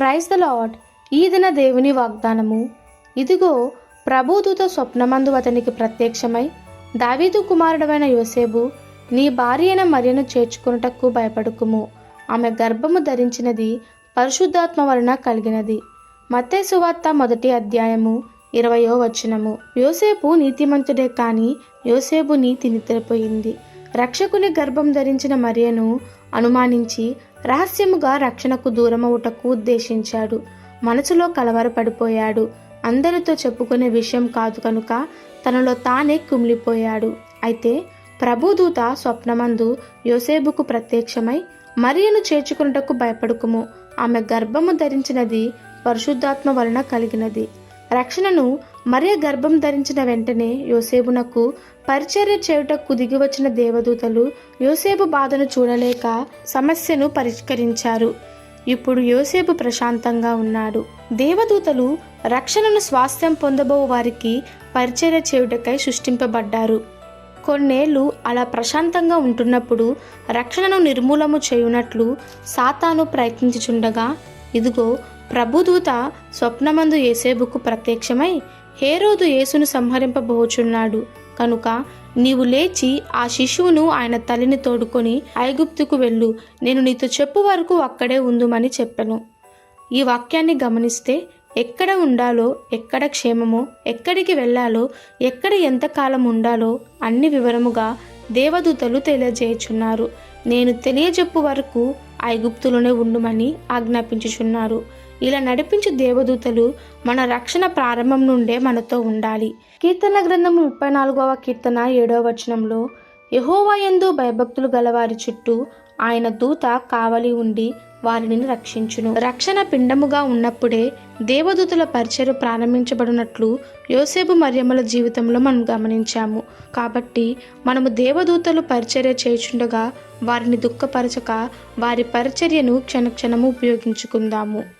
Praise the lord ఈ దిన దేవుని వాగ్దానము. ఇదిగో ప్రభుదూత స్వప్నమందు అతనికి ప్రత్యక్షమై దావీదు కుమారుడమైన యోసేపు నీ భార్య అయిన మరియను చేర్చుకున్నటకు భయపడుకుము. ఆమె గర్భము ధరించినది పరిశుద్ధాత్మ వలన కలిగినది. మత్తే సువార్త మొదటి అధ్యాయము ఇరవయో వచనము. యోసేపు నీతిమంతుడే కానీ యోసేపు నీతి నిద్రపోయింది రక్షకుని గర్భం ధరించిన మరియను అనుమానించి రహస్యముగా రక్షణకు దూరమవుటకు ఉద్దేశించాడు. మనసులో కలవరపడిపోయాడు. అందరితో చెప్పుకునే విషయం కాదు కనుక తనలో తానే కుమిలిపోయాడు. అయితే ప్రభుదూత స్వప్నమందు యోసేబుకు ప్రత్యక్షమై మరియను చేర్చుకున్నటకు భయపడుకుము. ఆమె గర్భము ధరించినది పరిశుద్ధాత్మ వలన కలిగినది. రక్షణను మరియ గర్భం ధరించిన వెంటనే యోసేపునకు పరిచర్య చేయుటకు దిగి వచ్చిన దేవదూతలు యోసేపు బాధను చూడలేక సమస్యను పరిష్కరించారు. ఇప్పుడు యోసేపు ప్రశాంతంగా ఉన్నాడు. దేవదూతలు రక్షణను స్వాస్థ్యం పొందబో వారికి పరిచర్య చేయుటకై సృష్టింపబడ్డారు. కొన్నేళ్ళు అలా ప్రశాంతంగా ఉంటున్నప్పుడు రక్షణను నిర్మూలము చేయునట్లు సాతాను ప్రయత్నించుచుండగా ఇదిగో ప్రభుదూత స్వప్నమందు ఏసేబుకు ప్రత్యక్షమై హేరోదు యేసును సంహరింపబోచున్నాడు. కనుక నీవు లేచి ఆ శిశువును ఆయన తల్లిని తోడుకొని ఐగుప్తుకు వెళ్ళు. నేను నీతో చెప్పు వరకు అక్కడే ఉందుమని చెప్పెను. ఈ వాక్యాన్ని గమనిస్తే ఎక్కడ ఉండాలో ఎక్కడ క్షేమమో ఎక్కడికి వెళ్ళాలో ఎక్కడ ఎంతకాలం ఉండాలో అన్ని వివరముగా దేవదూతలు తెలియజేయుచున్నారు. నేను తెలియజెప్పు వరకు ఐగుప్తులోనే ఉండుమని ఆజ్ఞాపించుచున్నారు. ఇలా నడిపించే దేవదూతలు మన రక్షణ ప్రారంభం నుండే మనతో ఉండాలి. కీర్తన గ్రంథం ముప్పై నాలుగవ కీర్తన ఏడవ వచనంలో యహోవాయందు భయభక్తులు గలవారి చుట్టూ ఆయన దూత కావలి ఉండి వారిని రక్షించును. రక్షణ పిండముగా ఉన్నప్పుడే దేవదూతల పరిచయం ప్రారంభించబడినట్లు యోసేపు మరియమ్మల జీవితంలో మనం గమనించాము. కాబట్టి మనము దేవదూతలు పరిచర్య చేయుచుండగా వారిని దుఃఖపరచక వారి పరిచర్యను క్షణక్షణము ఉపయోగించుకుందాము.